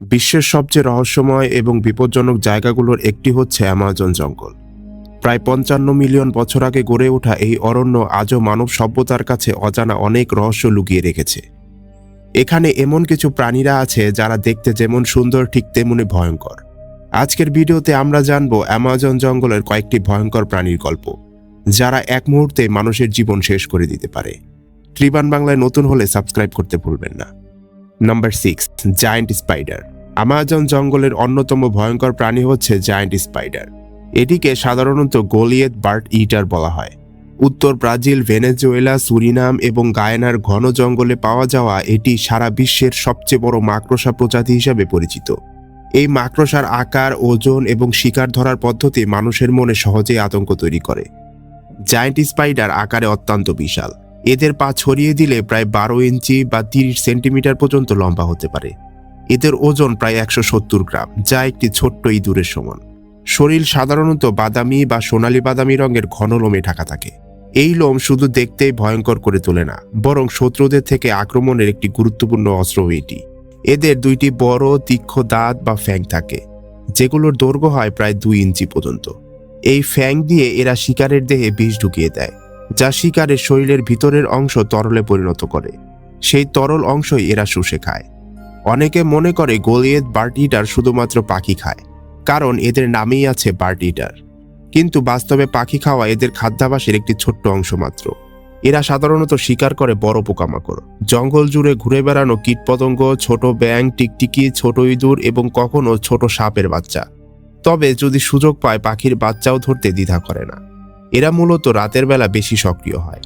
বিশ্বের সবচেয়ে রহস্যময় এবং বিপজ্জনক জায়গাগুলোর একটি হচ্ছে অ্যামাজন জঙ্গল। প্রায় পঞ্চান্ন মিলিয়ন বছর আগে গড়ে ওঠা এই অরণ্য আজও মানব সভ্যতার কাছে অজানা অনেক রহস্য লুকিয়ে রেখেছে। এখানে এমন কিছু প্রাণীরা আছে যারা দেখতে যেমন সুন্দর, ঠিক তেমনি ভয়ঙ্কর। আজকের ভিডিওতে আমরা জানব অ্যামাজন জঙ্গলের কয়েকটি ভয়ঙ্কর প্রাণীর গল্প, যারা এক মুহূর্তে মানুষের জীবন শেষ করে দিতে পারে। ট্রিবান বাংলায় নতুন হলে সাবস্ক্রাইব করতে ভুলবেন না। Number six giant spider Amazon জঙ্গলের অন্যতম ভয়ঙ্কর প্রাণী হচ্ছে জায়ান্ট স্পাইডার এটিকে সাধারণত গোলিয়েত বার্ড ইটার বলা হয়। উত্তর ব্রাজিল, ভেনেজুয়েলা, সুরিনাম এবং গায়নার ঘন জঙ্গলে পাওয়া যাওয়া এটি সারা বিশ্বের সবচেয়ে বড় মাকড়সা প্রজাতি হিসাবে পরিচিত। এই মাকড়সার আকার, ওজন এবং শিকার ধরার পদ্ধতি মানুষের মনে সহজেই আতঙ্ক তৈরি করে। জায়ান্ট স্পাইডার আকারে অত্যন্ত বিশাল। এদের পা ছড়িয়ে দিলে প্রায় বারো ইঞ্চি বা তিরিশ সেন্টিমিটার পর্যন্ত লম্বা হতে পারে। এদের ওজন প্রায় একশো সত্তর গ্রাম, যা একটি ছোট্ট ইঁদুরের সমান। শরীর সাধারণত বাদামি বা সোনালী বাদামি রঙের ঘন লোমে ঢাকা থাকে। এই লোম শুধু দেখতেই ভয়ঙ্কর করে তোলে না, বরং শত্রুদের থেকে আক্রমণের একটি গুরুত্বপূর্ণ অস্ত্র এটি। এদের দুইটি বড়, তীক্ষ্ণ দাঁত বা ফ্যাং থাকে, যেগুলোর দৈর্ঘ্য হয় প্রায় দুই ইঞ্চি পর্যন্ত। এই ফ্যাং দিয়ে এরা শিকারের দেহে বিষ ঢুকিয়ে দেয়। যা শিকারের শরীরের ভিতরের অংশ তরলে পরিণত করে। সেই তরল অংশই এরা শুষে খায়। অনেকে মনে করে গোলিয়েত বার্ট ইটার শুধুমাত্র পাখি খায়, কারণ এদের নামেই আছে বার্ট ইটার। কিন্তু বাস্তবে পাখি খাওয়া এদের খাদ্যাভাসের একটি ছোট্ট অংশ মাত্র। এরা সাধারণত শিকার করে বড় পোকামাকড়, জঙ্গল জুড়ে ঘুরে বেড়ানো কীটপতঙ্গ, ছোট ব্যাং টিকটিকি, ছোট ইঁদুর এবং কখনো ছোট সাপের বাচ্চা। তবে যদি সুযোগ পায়, পাখির বাচ্চাও ধরতে দ্বিধা করে না। এরা মূলত রাতের বেলা বেশি সক্রিয় হয়।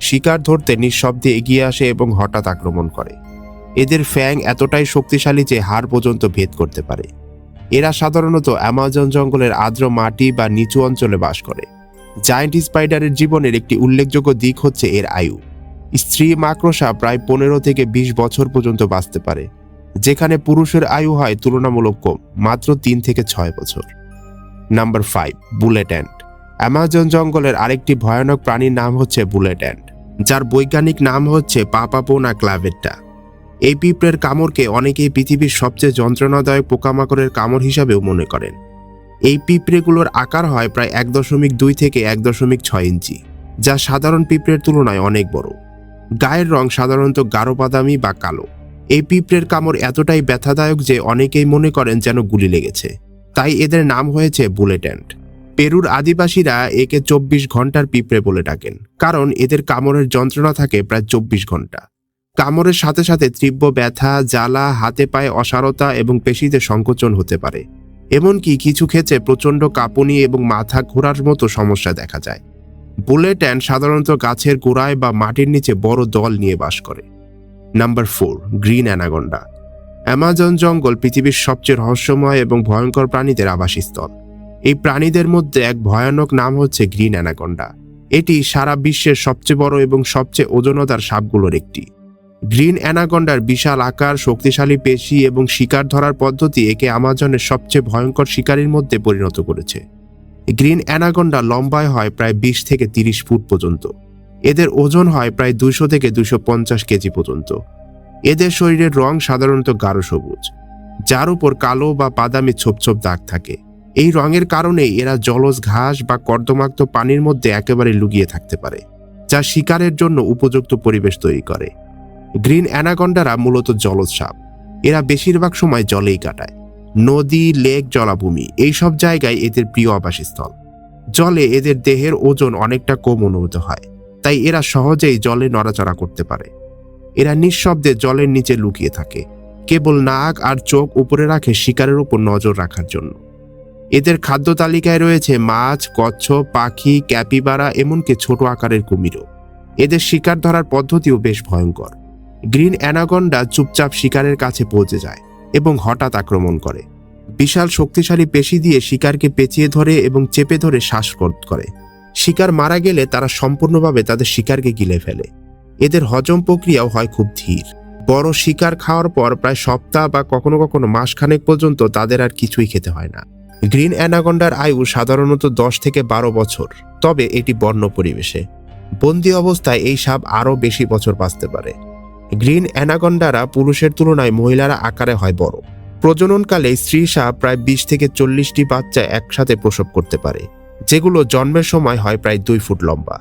শিকার ধরতে নিঃশব্দে এগিয়ে আসে এবং হঠাৎ আক্রমণ করে। এদের ফ্যাং এতটাই শক্তিশালী যে হাড় পর্যন্ত ভেদ করতে পারে। এরা সাধারণত অ্যামাজন জঙ্গলের আর্দ্র মাটি বা নিচু অঞ্চলে বাস করে। জায়ান্ট স্পাইডারের জীবনের একটি উল্লেখযোগ্য দিক হচ্ছে এর আয়ু। স্ত্রী মাকড়সা প্রায় পনেরো থেকে বিশ বছর পর্যন্ত বাঁচতে পারে, যেখানে পুরুষের আয়ু হয় তুলনামূলক কম, মাত্র তিন থেকে ছয় বছর। Number five, bullet ant Amazon জঙ্গলের আরেকটি ভয়ানক প্রাণীর নাম হচ্ছে বুলেট অ্যান্ট যার বৈজ্ঞানিক নাম হচ্ছে পাপাপোনা ক্লাভেট্টা। এই পিঁপড়ের কামড়কে অনেকেই পৃথিবীর সবচেয়ে যন্ত্রণাদায়ক পোকামাকড়ের কামড় হিসাবেও মনে করেন। এই পিঁপড়েগুলোর আকার হয় প্রায় এক দশমিক দুই থেকে এক দশমিক ছয় ইঞ্চি, যা সাধারণ পিঁপড়ের তুলনায় অনেক বড়। গায়ের রং সাধারণত গাঢ় বাদামি বা কালো। এই পিঁপড়ের কামড় এতটাই ব্যথাদায়ক যে অনেকেই মনে করেন যেন গুলি লেগেছে। তাই এদের নাম হয়েছে বুলেট অ্যান্ট পেরুর আদিবাসীরা একে চব্বিশ ঘণ্টার পিঁপড়ে বলে ডাকেন, কারণ এদের কামড়ের যন্ত্রণা থাকে প্রায় চব্বিশ ঘণ্টা। কামড়ের সাথে সাথে তীব্র ব্যথা, জ্বালা, হাতে পায়ে অসারতা এবং পেশিতে সংকোচন হতে পারে। এমনকি কিছু ক্ষেত্রে প্রচণ্ড কাঁপুনি এবং মাথা ঘোরার মতো সমস্যা দেখা যায়। বুলেট অ্যান্ড সাধারণত গাছের গোড়ায় বা মাটির নিচে বড় দল নিয়ে বাস করে। Number four, green anaconda Amazon জঙ্গল পৃথিবীর সবচেয়ে রহস্যময় এবং ভয়ঙ্কর প্রাণীদের আবাসস্থল। এই প্রাণীদের মধ্যে এক ভয়ানক নাম হচ্ছে গ্রিন অ্যানাকন্ডা। এটি সারা বিশ্বের সবচেয়ে বড় এবং সবচেয়ে ওজনদার সাপগুলোর একটি। গ্রিন অ্যানাকন্ডার বিশাল আকার, শক্তিশালী পেশি এবং শিকার ধরার পদ্ধতি একে আমাজনের সবচেয়ে ভয়ঙ্কর শিকারীর মধ্যে পরিণত করেছে। গ্রিন অ্যানাকন্ডা লম্বায় হয় প্রায় বিশ থেকে তিরিশ ফুট পর্যন্ত। এদের ওজন হয় প্রায় দুশো থেকে দুশো পঞ্চাশ কেজি পর্যন্ত। এদের শরীরের রং সাধারণত গাঢ় সবুজ, যার উপর কালো বা বাদামি ছোপ ছোপ দাগ থাকে। এই রঙের কারণে এরা জলজ ঘাস বা কর্দমাক্ত পানির মধ্যে একেবারে লুকিয়ে থাকতে পারে, যা শিকারের জন্য উপযুক্ত পরিবেশ তৈরি করে। গ্রিন অ্যানাকন্ডারা মূলত জলজ সাপ। এরা বেশিরভাগ সময় জলেই কাটায়। নদী, লেক, জলাভূমি, এইসব জায়গায় এদের প্রিয় আবাসস্থল। জলে এদের দেহের ওজন অনেকটা কম অনুভূত হয়, তাই এরা সহজেই জলে নড়াচড়া করতে পারে। এরা নিঃশব্দে জলের নিচে লুকিয়ে থাকে, কেবল নাক আর চোখ উপরে রাখে শিকারের উপর নজর রাখার জন্য। এদের খাদ্য তালিকায় রয়েছে মাছ, কচ্ছপ, পাখি, ক্যাপিবারা এমনকি ছোট আকারের কুমিরও। এদের শিকার ধরার পদ্ধতিও বেশ ভয়ঙ্কর। গ্রিন অ্যানাগন্ডা চুপচাপ শিকারের কাছে পৌঁছে যায় এবং হঠাৎ আক্রমণ করে। বিশাল শক্তিশালী পেশি দিয়ে শিকারকে পেঁচিয়ে ধরে এবং চেপে ধরে শ্বাসকোট করে। শিকার মারা গেলে তারা সম্পূর্ণভাবে তাদের শিকারকে গিলে ফেলে। এদের হজম প্রক্রিয়াও হয় খুব ধীর। বড় শিকার খাওয়ার পর প্রায় সপ্তাহ বা কখনো কখনো মাসখানেক পর্যন্ত তাদের আর কিছুই খেতে হয় না। গ্রিন অ্যানাগন্ডার আয়ু সাধারণত দশ থেকে বারো বছর, তবে এটি বন্য পরিবেশে। বন্দি অবস্থায় এই সাপ আরও বেশি বছর বাঁচতে পারে। গ্রিন অ্যানাগন্ডারা পুরুষের তুলনায় মহিলারা আকারে হয় বড়। প্রজননকালে স্ত্রী সাপ প্রায় বিশ থেকে চল্লিশটি বাচ্চা একসাথে প্রসব করতে পারে, যেগুলো জন্মের সময় হয় প্রায় দুই ফুট লম্বা।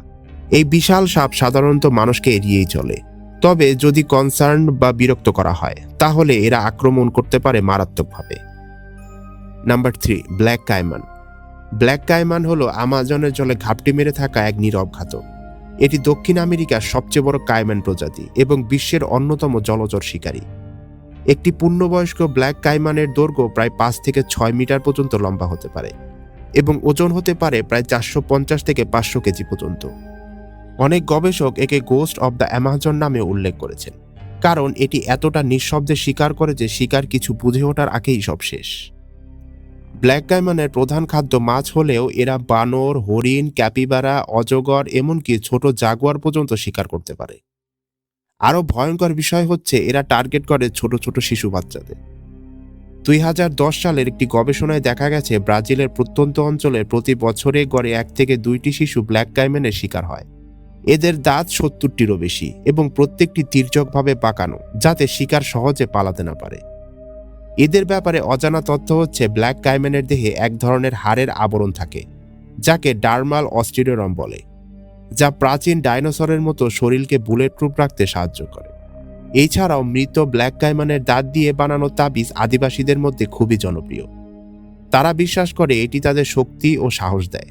এই বিশাল সাপ সাধারণত মানুষকে এড়িয়েই চলে। তবে যদি কনসার্ন বা বিরক্ত করা হয়, তাহলে এরা আক্রমণ করতে পারে মারাত্মকভাবে। Number three black caiman black caiman হলো আমাজনের জলে ঘাপটি মেরে থাকা এক নীরব ঘাতক। এটি দক্ষিণ আমেরিকার সবচেয়ে বড় কাইমান প্রজাতি এবং বিশ্বের অন্যতম জলচর শিকারী। একটি পূর্ণবয়স্ক ব্ল্যাক কাইমানের দৈর্ঘ্য প্রায় পাঁচ থেকে ছয় মিটার পর্যন্ত লম্বা হতে পারে এবং ওজন হতে পারে প্রায় চারশো পঞ্চাশ থেকে পাঁচশো কেজি পর্যন্ত। অনেক গবেষক একে গোস্ট অব দ্য অ্যামাজন নামে উল্লেখ করেছেন, কারণ এটি এতটা নিঃশব্দে শিকার করে যে শিকার কিছু বুঝে ওঠার আগেই সব শেষ। ব্ল্যাক কাইমানের প্রধান খাদ্য মাছ হলেও এরা বানর, হরিণ, ক্যাপিবারা, অজগর, এমনকি ছোট জাগুয়ার পর্যন্ত শিকার করতে পারে। আরও ভয়ঙ্কর বিষয় হচ্ছে, এরা টার্গেট করে ছোট ছোট শিশু বাচ্চাদের। দুই হাজার দশ সালের একটি গবেষণায় দেখা গেছে, ব্রাজিলের প্রত্যন্ত অঞ্চলে প্রতি বছরে গড়ে এক থেকে দুইটি শিশু ব্ল্যাক কাইম্যানের শিকার হয়। এদের দাঁত সত্তরটিরও বেশি এবং প্রত্যেকটি তির্যকভাবে পাকানো, যাতে শিকার সহজে পালাতে না পারে। এদের ব্যাপারে অজানা তথ্য হচ্ছে ব্ল্যাক কাইম্যানের দেহে এক ধরনের হাড়ের আবরণ থাকে, যাকে ডার্মাল অস্টিরিয়রম বলে, যা প্রাচীন ডাইনোসরের মতো শরীরকে বুলেট প্রুফ রাখতে সাহায্য করে। এছাড়াও মৃত ব্ল্যাক কাইমানের দাঁত দিয়ে বানানো তাবিজ আদিবাসীদের মধ্যে খুবই জনপ্রিয়। তারা বিশ্বাস করে এটি তাদের শক্তি ও সাহস দেয়।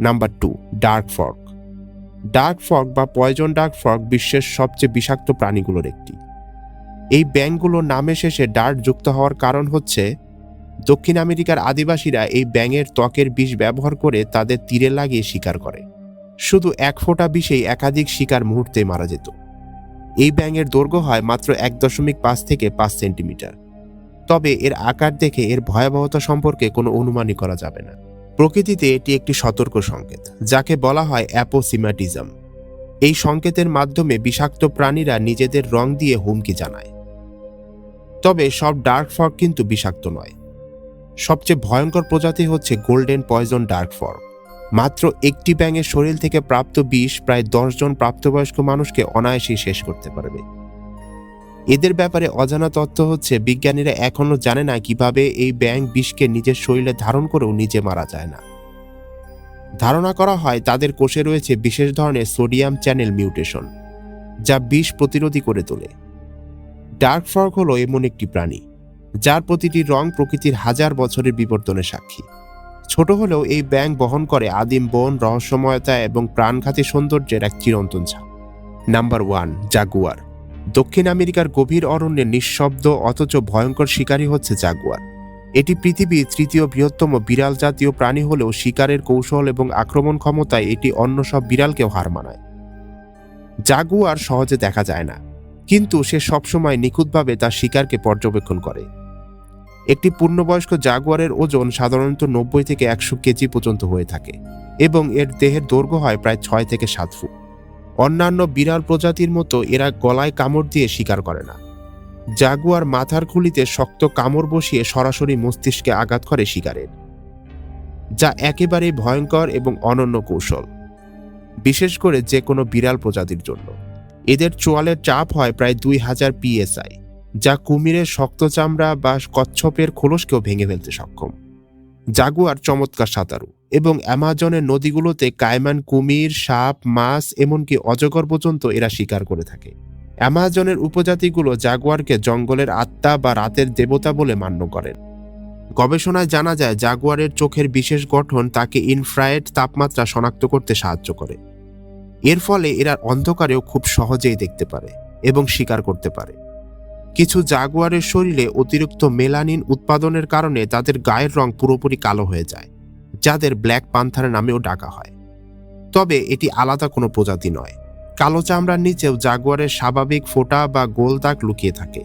Number two, dart frog. Dart frog বা পয়জন ডার্ক ফর্ক বিশ্বের সবচেয়ে বিষাক্ত প্রাণীগুলোর একটি। এই ব্যাঙগুলোর নামে শেষে ডার্ট যুক্ত হওয়ার কারণ হচ্ছে, দক্ষিণ আমেরিকার আদিবাসীরা এই ব্যাঙের ত্বকের বিষ ব্যবহার করে তাদের তীরে লাগিয়ে শিকার করে। শুধু এক ফোঁটা বিষেই একাধিক শিকার মুহূর্তে মারা যেত। এই ব্যাঙের দৈর্ঘ্য হয় মাত্র এক দশমিক পাঁচ থেকে পাঁচ সেন্টিমিটার। তবে এর আকার দেখে এর ভয়াবহতা সম্পর্কে কোনো অনুমানই করা যাবে না। প্রকৃতিতে এটি একটি সতর্ক সংকেত, যাকে বলা হয় অ্যাপোসিমাটিজম এই সংকেতের মাধ্যমে বিষাক্ত প্রাণীরা নিজেদের রং দিয়ে হুমকি জানায়। তবে সব ডার্ক ফর্ক কিন্তু বিষাক্ত নয়। সবচেয়ে ভয়ঙ্কর প্রজাতি হচ্ছে গোল্ডেন পয়জন ডার্ক ফর্ক। মাত্র একটি ব্যাঙের শরীর থেকে প্রাপ্ত বিষ প্রায় দশজন প্রাপ্তবয়স্ক মানুষকে অনায়াসেই শেষ করতে পারবে। এদের ব্যাপারে অজানা তথ্য হচ্ছে বিজ্ঞানীরা এখনও জানে না কীভাবে এই ব্যাঙ বিষকে নিজের শরীরে ধারণ করেও নিজে মারা যায় না। ধারণা করা হয় তাদের কোষে রয়েছে বিশেষ ধরনের সোডিয়াম চ্যানেল মিউটেশন, যা বিষ প্রতিরোধী করে তোলে। ডার্ক ফর্ক হলো এমন একটি প্রাণী, যার প্রতিটি রং প্রকৃতির হাজার বছরের বিবর্তনের সাক্ষী। ছোট হলেও এই ব্যাঙ বহন করে আদিম বন, রহস্যময়তা এবং প্রাণঘাতী সৌন্দর্যের এক চিরন্তন ছাপ। Number one, jaguar. দক্ষিণ আমেরিকার গভীর অরণ্যে নিঃশব্দ অথচ ভয়ঙ্কর শিকারী হচ্ছে জাগুয়ার। এটি পৃথিবীর তৃতীয় বৃহত্তম বিড়াল জাতীয় প্রাণী হলেও শিকারের কৌশল এবং আক্রমণ ক্ষমতায় এটি অন্য সব বিড়ালকেও হার মানায়। জাগুয়ার সহজে দেখা যায় না। কিন্তু সে সবসময় নিখুঁতভাবে তার শিকারকে পর্যবেক্ষণ করে। একটি পূর্ণবয়স্ক জাগুয়ারের ওজন সাধারণত নব্বই থেকে একশো কেজি পর্যন্ত হয়ে থাকে এবং এর দেহের দৈর্ঘ্য হয় প্রায় ছয় থেকে সাত ফুট। অন্যান্য বিড়াল প্রজাতির মতো এরা গলায় কামড় দিয়ে শিকার করে না। জাগুয়ার মাথার খুলিতে শক্ত কামড় বসিয়ে সরাসরি মস্তিষ্কে আঘাত করে শিকারের, যা একেবারেই ভয়ঙ্কর এবং অনন্য কৌশল, বিশেষ করে যে কোনো বিড়াল প্রজাতির জন্য। এদের চোয়ালের চাপ হয় প্রায় দুই হাজার পিএসআই যা কুমিরের শক্ত চামড়া বা কচ্ছপের খোলসকেও ভেঙে ফেলতে সক্ষম। জাগুয়ার চমৎকার সাঁতারু এবং অ্যামাজনের নদীগুলোতে কায়মান কুমির, সাপ, মাছ এমনকি অজগর পর্যন্ত এরা শিকার করে থাকে। অ্যামাজনের উপজাতিগুলো জাগুয়ারকে জঙ্গলের আত্মা বা রাতের দেবতা বলে মান্য করেন। গবেষণায় জানা যায়, জাগুয়ারের চোখের বিশেষ গঠন তাকে ইনফ্রায়েড তাপমাত্রা শনাক্ত করতে সাহায্য করে। এর ফলে এরা অন্ধকারেও খুব সহজেই দেখতে পারে এবং শিকার করতে পারে। কিছু জাগুয়ারের শরীরে অতিরিক্ত মেলানিন উৎপাদনের কারণে তাদের গায়ের রং পুরোপুরি কালো হয়ে যায়, যাদের ব্ল্যাক পান্থার নামেও ডাকা হয়। তবে এটি আলাদা কোনো প্রজাতি নয়। কালো চামড়ার নিচেও জাগুয়ারের স্বাভাবিক ফোঁটা বা গোল দাগ লুকিয়ে থাকে,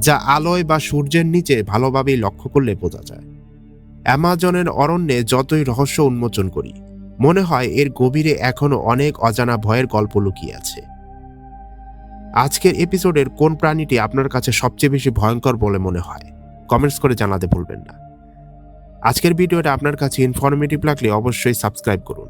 যা আলোয় বা সূর্যের নিচে ভালোভাবেই লক্ষ্য করলে বোঝা যায়। অ্যামাজনের অরণ্যে যতই রহস্য উন্মোচন করি মনে হয় এর গভীরে এখনও অনেক অজানা ভয়ের গল্প লুকিয়ে আছে। আজকের এপিসোডের কোন প্রাণীটি আপনার কাছে সবচেয়ে বেশি ভয়ঙ্কর বলে মনে হয়, কমেন্টস করে জানাতে ভুলবেন না। আজকের ভিডিওটা আপনার কাছে ইনফরমেটিভ লাগলে অবশ্যই সাবস্ক্রাইব করুন।